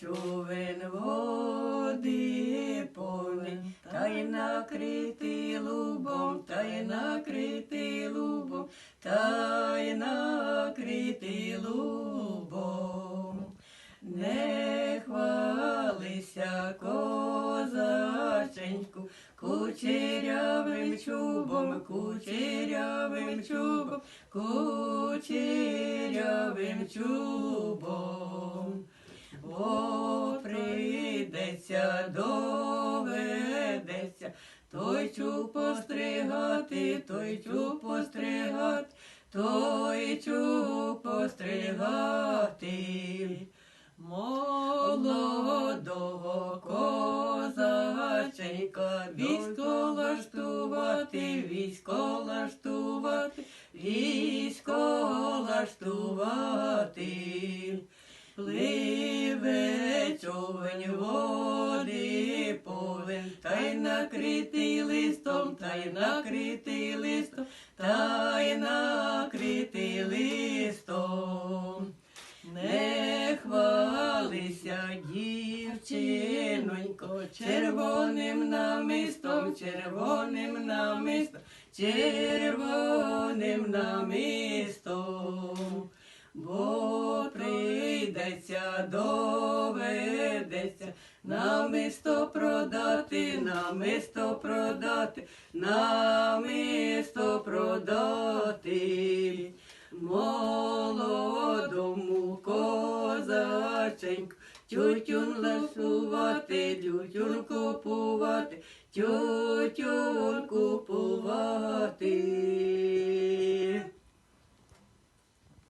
Човен води повний, та й накритий лубом, та й накритий лубом, та й накритий лубом. Не хвалися, козаченьку, кучерявим чубом, кучерявим чубом, кучерявим чубом. Бо прийдеться, доведеться, той чуб постригати, той чуб постригати, той чуб постригати. Молодого козаченька, військо лаштувати, військо лаштувати, військо лаштувати. Пливе човень води повен, та й накритий листом, та й накритий листом, дівчинонько, червоним намистом, червоним намистом, червоним намистом. Бо прийдеться, доведеться, намисто продати, намисто продати, намисто продати. тютюн лесувати, тютюн купувати, тютюн купувати.